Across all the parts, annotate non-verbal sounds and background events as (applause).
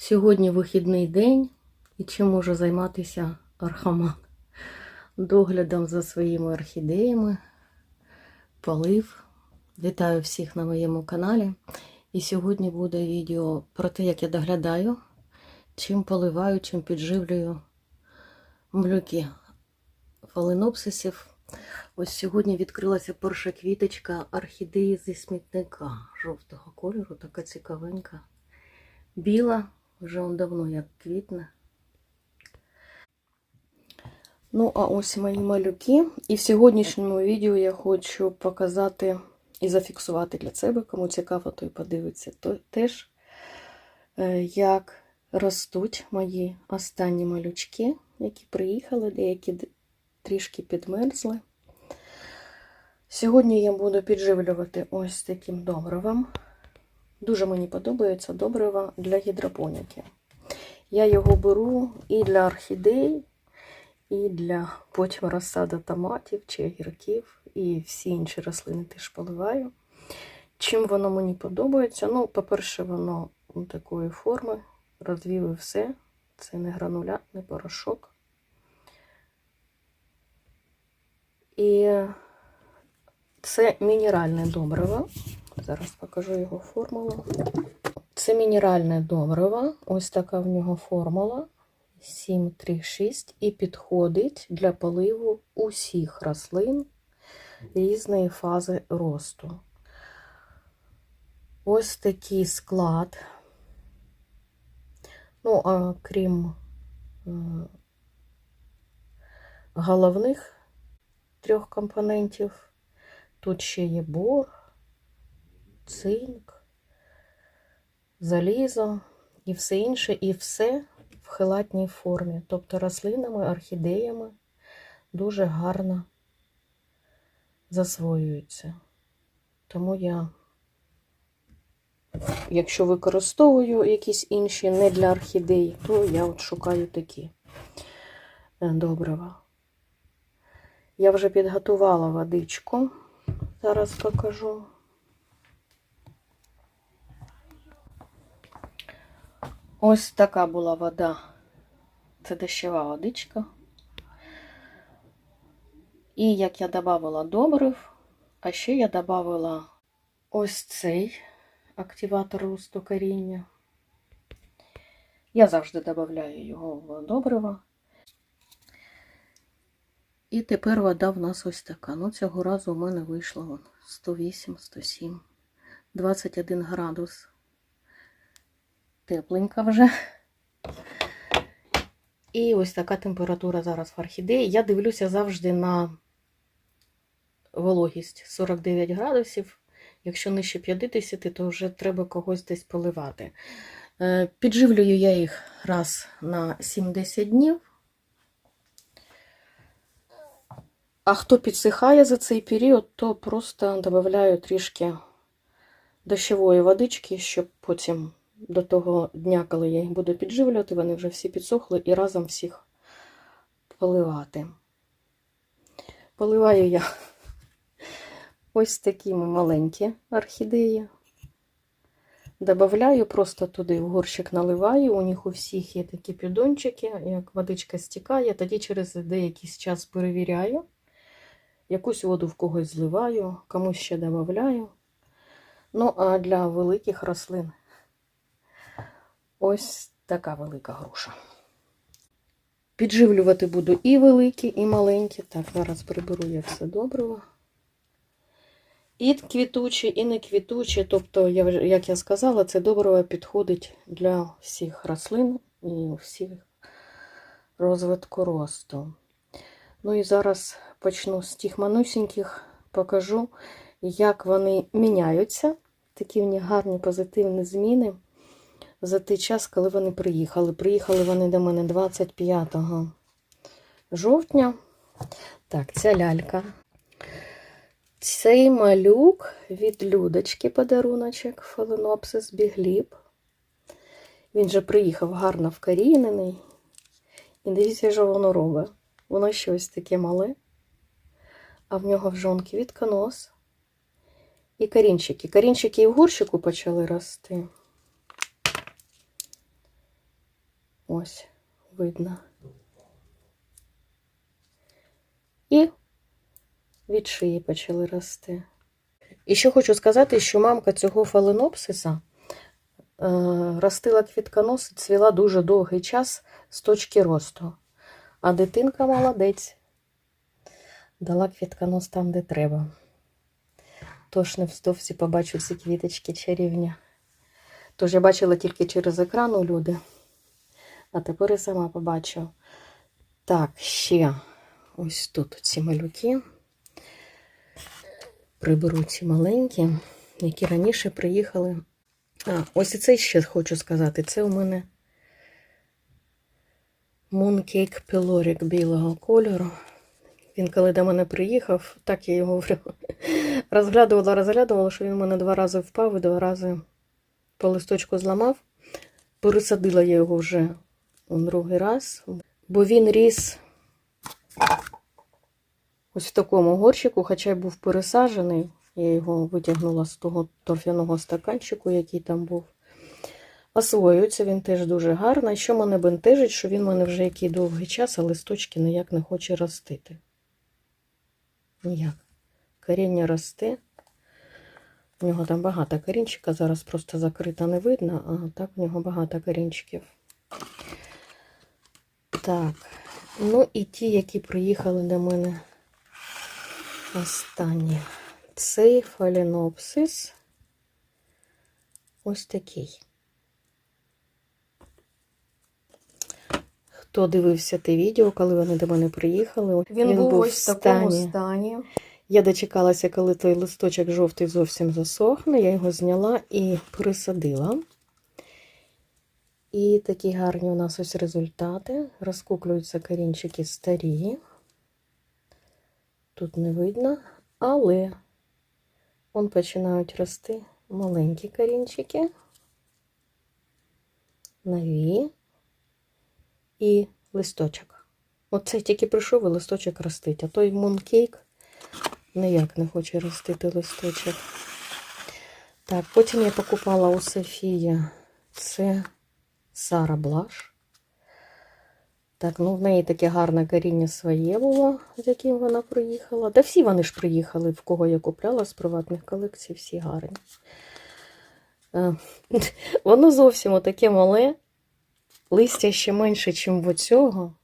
Сьогодні вихідний день, і чим може займатися архаман? Доглядом за своїми орхідеями, полив. Вітаю всіх на моєму каналі. І сьогодні буде відео про те, як я доглядаю, чим поливаю, чим підживлюю млюки фаленопсисів. Ось сьогодні відкрилася перша квіточка орхідеї зі смітника жовтого кольору, така цікавенька. Біла, вже он давно як квітне. Ну, а ось мої малюки. І в сьогоднішньому відео я хочу показати і зафіксувати для себе, кому цікаво, той подивиться то теж, е, як ростуть мої останні малючки, які приїхали, деякі трішки підмерзли. Сьогодні я буду підживлювати ось таким добривом. Дуже мені подобається добрива для гідропоніки. Я його беру і для орхідей, і для потім розсаду томатів чи огірків, і всі інші рослини теж поливаю. Чим воно мені подобається? Ну, по-перше, воно такої форми, розвів і все. Це не гранулят, не порошок. І це мінеральне добриво. Зараз покажу його формулу. Це мінеральне добриво. Ось така в нього формула 736 і підходить для поливу усіх рослин різної фази росту. Ось такий склад. Ну, а крім е, головних трьох компонентів, тут ще є бор, цинк, залізо і все інше, і все в хелатній формі, тобто рослинами, орхідеями дуже гарно засвоюються. Тому я, якщо використовую якісь інші не для орхідей, то я от шукаю такі е, добрива. Я вже підготувала водичку, зараз покажу. Ось така була вода. Це дощова водичка. І як я додавала добрив, а ще я додавала ось цей активатор росту коріння. Я завжди додаю його в добриво. І тепер вода в нас ось така. Ну, цього разу у мене вийшло 108, 107, 21 градус. Тепленька вже. І ось така температура зараз в орхідеї. Я дивлюся завжди на вологість 49 градусів. Якщо нижче 50, то вже треба когось десь поливати. Е, Підживлюю я їх раз на 70 днів. А хто підсихає за цей період, то просто додаю трішки дощової водички, щоб потім до того дня, коли я їх буду підживлювати, вони вже всі підсохли і разом всіх поливати. Поливаю я ось такі маленькі орхідеї. Добавляю просто туди в горщик наливаю. У них у всіх є такі піддончики, як водичка стікає, тоді через деякий час перевіряю. Якусь воду в когось зливаю, комусь ще додаю. Ну, а для великих рослин ось така велика груша. Підживлювати буду і великі, і маленькі. Так, зараз приберу я все добриво. І квітучі, і не квітучі. Тобто, я, як я сказала, це добриво підходить для всіх рослин і всіх розвитку росту. Ну і зараз почну з тих манусіньких, покажу, як вони міняються. Такі в них гарні позитивні зміни за той час, коли вони приїхали. Приїхали вони до мене 25 жовтня. Так, ця лялька. Цей малюк від Людочки подаруночок Фаленопсис бігліб. Він же приїхав гарно вкорінений. І дивіться, що воно робить. Воно щось таке мале, а в нього вже он квітконос. І корінчики. Корінчики і в горщику почали рости. Ось, видно. І від шиї почали рости. І ще хочу сказати, що мамка цього фаленопсиса е, ростила квітконос і цвіла дуже довгий час з точки росту. А дитинка молодець. Дала квітконос там, де треба. Тож невздовзі побачу ці квіточки чарівні. Тож я бачила тільки через екран у люди. А тепер і сама побачу. Так, ще ось тут ці малюки. Приберу ці маленькі, які раніше приїхали. А, ось і це ще хочу сказати. Це у мене Pyloric білого кольору. Він коли до мене приїхав, так я його (laughs) розглядувала, розглядувала, що він у мене два рази впав і два рази по листочку зламав. Пересадила я його вже другий раз, бо він ріс ось в такому горщику, хоча й був пересаджений. Я його витягнула з того торфяного стаканчику, який там був. Освоюється він теж дуже гарно. Що мене бентежить, що він в мене вже який довгий час, а листочки ніяк не хоче ростити. Ніяк. Коріння росте. У нього там багато корінчика, зараз просто закрита не видно, а так в нього багато корінчиків. Так, ну і ті, які приїхали до мене останні. Цей фалінопсис ось такий. Хто дивився те відео, коли вони до мене приїхали, Він, був, ось в такому стані. стані. Я дочекалася, коли той листочок жовтий зовсім засохне. Я його зняла і пересадила. І такі гарні у нас ось результати. Розкуклюються корінчики старі. Тут не видно, але он починають рости маленькі корінчики, нові і листочок. Оце тільки прийшов і листочок ростить, а той мункейк ніяк не хоче ростити листочок. Так, потім я покупала у Софії це Сара Блаш. Так, ну в неї таке гарне коріння своє було, з яким вона приїхала. Та всі вони ж приїхали, в кого я купляла з приватних колекцій, всі гарні. Е, (laughs) Воно зовсім отаке мале, листя ще менше, ніж в оцього.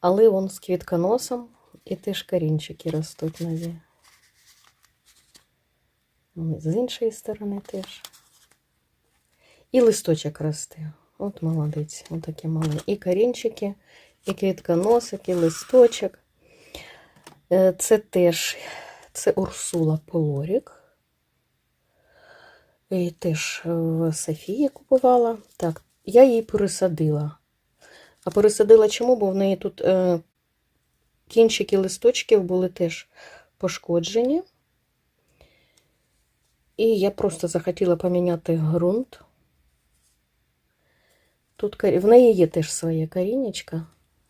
Але вон з квітконосом і теж корінчики ростуть нові. Ну, З іншої сторони теж. І листочок росте. От молодець, от такі малі. І корінчики, і квітконосик, і листочок. Е, Це теж це Урсула Полорік. І теж в Софії купувала. Так, я її пересадила. А пересадила чому? Бо в неї тут е, кінчики листочків були теж пошкоджені. І я просто захотіла поміняти ґрунт. Тут в неї є теж своє корінечко.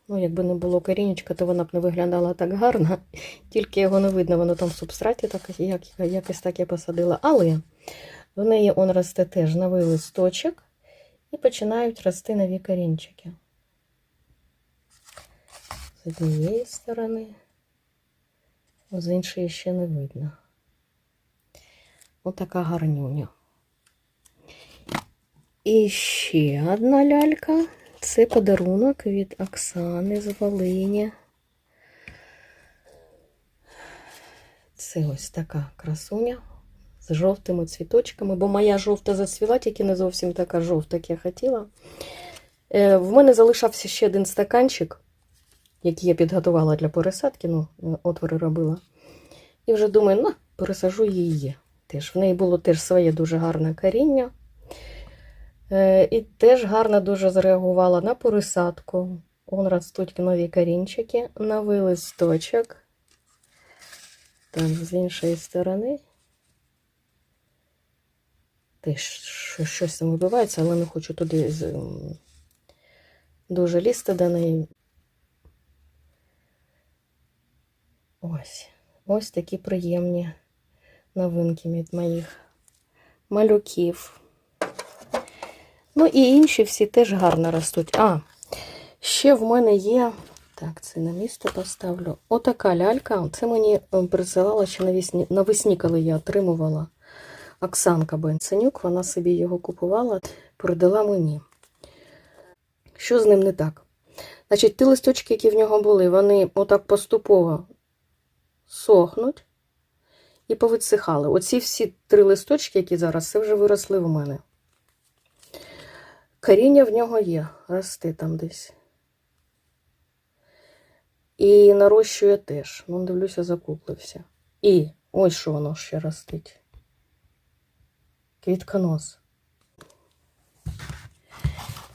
Ну, якби не було корінечка, то вона б не виглядала так гарно. (laughs) Тільки його не видно, воно там в субстраті, так, як, якось так я посадила. Але в неї он росте теж новий листочок і починають рости нові корінчики. З однієї сторони, з іншої ще не видно. Отака гарнюня. І ще одна лялька. Це подарунок від Оксани з Волині. Це ось така красуня з жовтими цвіточками, бо моя жовта зацвіла, тільки не зовсім така жовта, як я хотіла. Е, В мене залишався ще один стаканчик, який я підготувала для пересадки, ну, отвори робила. І вже думаю, ну, пересажу її. Теж в неї було теж своє дуже гарне коріння. Е, І теж гарно дуже зреагувала на пересадку. Вон ростуть нові корінчики, новий листочок. Так, з іншої сторони. Теж що- щось там вибивається, але не хочу туди дуже лізти до неї. Ось. Ось такі приємні новинки від моїх малюків. Ну і інші всі теж гарно ростуть. А, ще в мене є. Так, це на місце поставлю. Отака лялька. Це мені е, присилала ще навесні, навесні, коли я отримувала Оксанка Бенценюк. Вона собі його купувала, передала мені. Що з ним не так? Значить, ті листочки, які в нього були, вони отак поступово сохнуть і повидсихали. Оці всі три листочки, які зараз, це вже виросли в мене. Коріння в нього є, росте там десь. І нарощує теж. Ну, дивлюся, закуплився. І ось що воно ще ростить. Квітконос.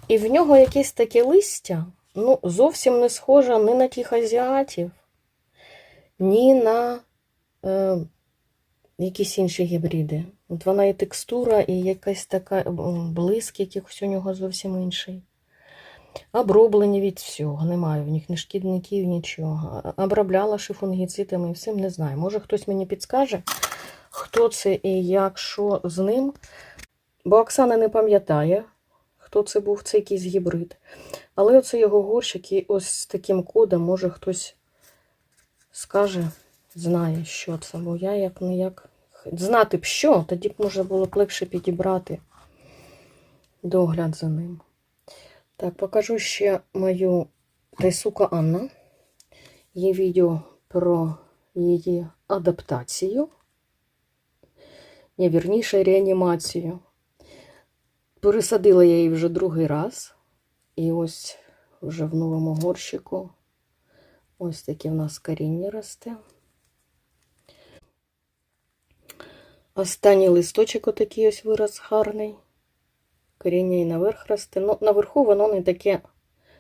І в нього якесь таке листя, ну, зовсім не схоже ні на тих азіатів, ні на е, якісь інші гібриди. От вона і текстура, і якась така блиск якихось у нього зовсім інший. Оброблені від всього, немає в них ні шкідників, нічого. Обробляла шифунгіцидами і всім не знаю. Може хтось мені підскаже, хто це і як, що з ним. Бо Оксана не пам'ятає, хто це був, це якийсь гібрид. Але оце його горщик і ось з таким кодом, може хтось скаже, знає, що це. Бо я як не як. Знати б що, тоді б можна було б легше підібрати догляд за ним. Так, покажу ще мою Тайсука Анна. Є відео про її адаптацію, ні, вірніше, реанімацію. Пересадила я її вже другий раз. І ось вже в новому горщику. Ось таке в нас коріння росте. Останній листочок отакий ось вирос гарний. Коріння і наверх росте. Ну, наверху воно не таке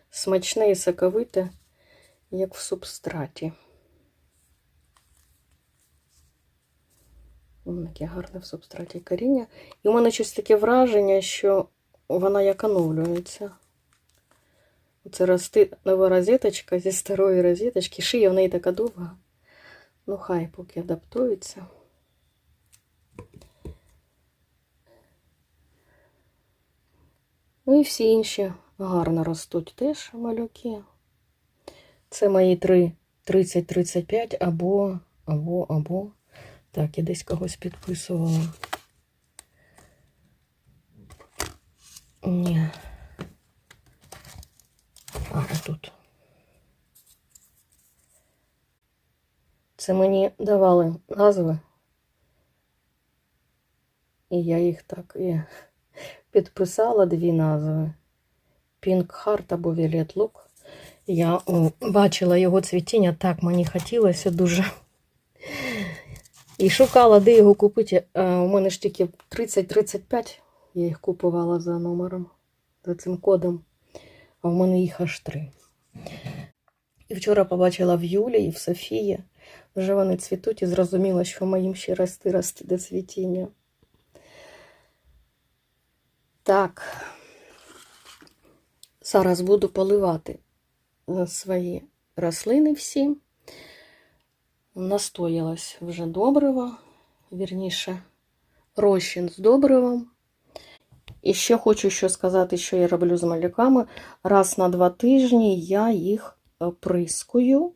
смачне і соковите, як в субстраті. Воно таке гарне в субстраті коріння. І у мене щось таке враження, що вона як оновлюється. Це рости нова розеточка зі старої розеточки. Шия в неї така довга. Ну, хай поки адаптується. Ну і всі інші гарно ростуть теж малюки. Це мої 3 30-35 або, або, або. Так, я десь когось підписувала. Ні. А, тут. Це мені давали назви. І я їх так і підписала дві назви: Pink Heart або Violet Look. Я о, бачила його цвітіння, так мені хотілося дуже. І шукала, де його купити. У мене ж тільки 30-35. Я їх купувала за номером, за цим кодом. А в мене їх аж три. І вчора побачила в Юлі і в Софії. Вже вони цвітуть і зрозуміла, що моїм ще рости рости до цвітіння. Так, зараз буду поливати свої рослини всі. Настоялась вже добриво, вірніше, розчин з добривом. І ще хочу що сказати, що я роблю з малюками. Раз на два тижні я їх прискую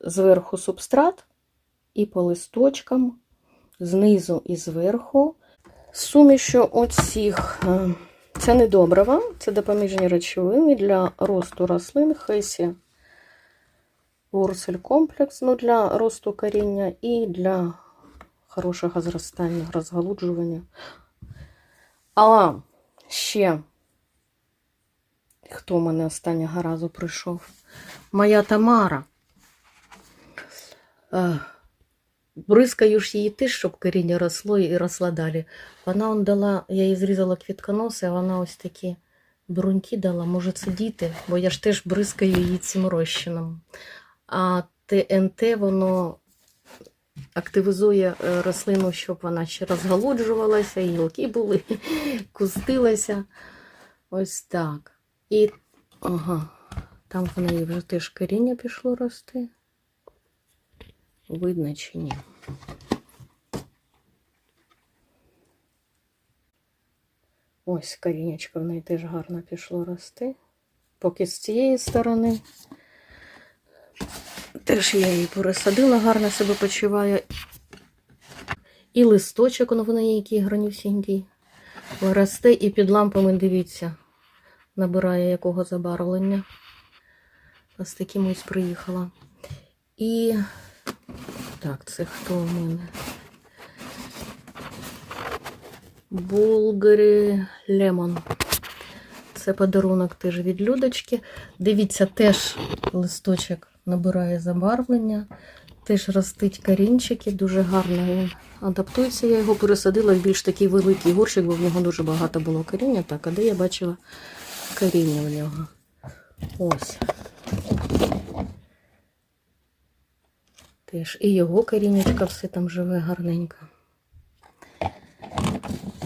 зверху субстрат і по листочкам, знизу і зверху. Сумішю оцих, е, це не добрива, це допоміжні речовини для росту рослин Хесі Ворсель комплекс, ну, для росту коріння і для хорошого зростання, розгалуджування. А ще, хто в мене останнього разу прийшов? Моя Тамара. Бризкаю ж її теж, щоб коріння росло і росла далі. Вона он дала, я їй зрізала квітконоси, а вона ось такі бруньки дала, може це діти, бо я ж теж бризкаю її цим розчином. А ТНТ воно активізує е, рослину, щоб вона ще розгалуджувалася, і гілки були, (laughs) кустилася. Ось так. І ага, там в неї вже теж коріння пішло рости. Видно. Ось корінечко в неї теж гарно пішло рости. Поки з цієї сторони. Теж я її пересадила, гарно себе почуває. І листочок, в неї який гранюсінький. Росте і під лампами, дивіться, набирає якого забарвлення. Ось таким ось приїхала. І так, це хто у мене? Булгарі Лемон. Це подарунок теж від Людочки. Дивіться, теж листочок набирає забарвлення. Теж ростить корінчики, дуже гарно він адаптується. Я його пересадила в більш такий великий горщик, бо в нього дуже багато було коріння. Так, а де я бачила коріння в нього? Ось. Теж і його корінечка все там живе гарненько.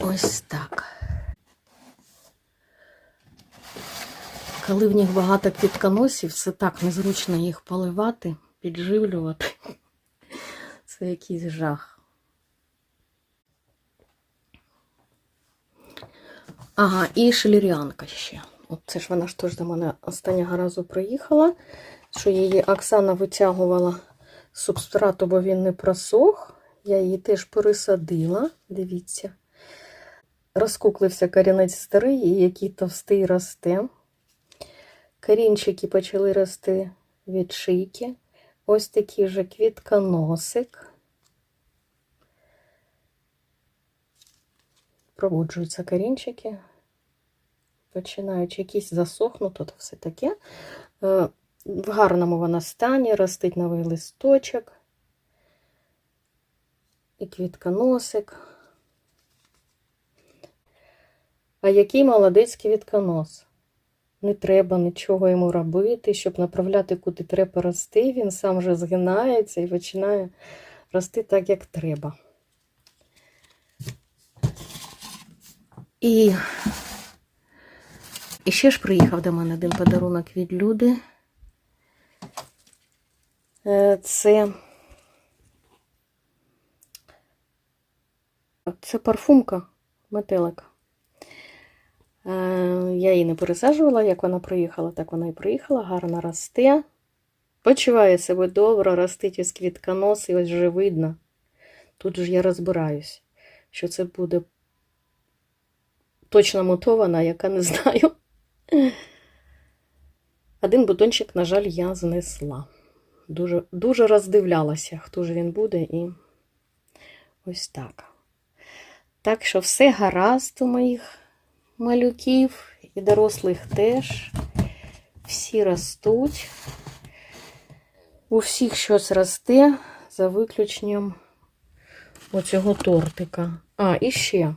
Ось так. Коли в них багато квітконосів, це так незручно їх поливати, підживлювати. Це якийсь жах. Ага, і шеліріанка ще. От це ж вона ж теж до мене останнього разу приїхала, що її Оксана витягувала субстрату, бо він не просох. Я її теж пересадила. Дивіться. Розкуклився корінець старий, і який товстий росте. Корінчики почали рости від шийки. Ось такий же квітконосик. Пробуджуються корінчики. Починають якісь засохнути, то все таке. В гарному вона стані, ростить новий листочок. І квітконосик. А який молодець квітконос. Не треба нічого йому робити, щоб направляти, куди треба рости. Він сам вже згинається і починає рости так, як треба. І, і ще ж приїхав до мене один подарунок від люди. Е, Це, це парфумка метелика. Е, Я її не пересаджувала, як вона приїхала, так вона і приїхала, гарно росте. Почуває себе добре, ростить із квітконос, і ось вже видно. Тут ж я розбираюсь, що це буде точно мутована, яка не (laughs) знаю. Один бутончик, на жаль, я знесла. Дуже, дуже роздивлялася, хто ж він буде, і ось так. Так що все гаразд у моїх малюків і дорослих теж. Всі ростуть. У всіх щось росте, за виключенням оцього тортика. А, і ще.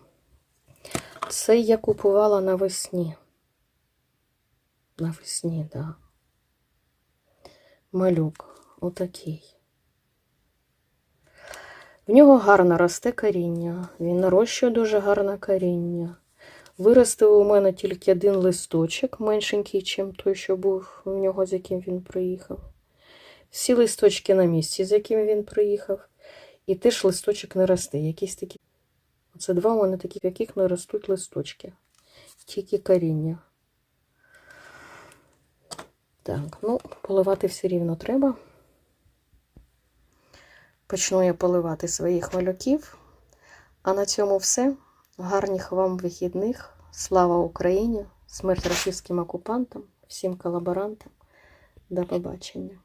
Це я купувала навесні. Навесні, так. Да. Малюк. Отакий. В нього гарно росте коріння. Він нарощує дуже гарне коріння. Виростив у мене тільки один листочок, меншенький, ніж той, що був у нього, з яким він приїхав. Всі листочки на місці, з яким він приїхав. І теж листочок не росте. Якісь такі. Оце два у мене такі, в яких не ростуть листочки. Тільки коріння. Так, ну, поливати все рівно треба. Почну я поливати своїх малюків. А на цьому все. Гарних вам вихідних. Слава Україні! Смерть російським окупантам, всім колаборантам. До побачення.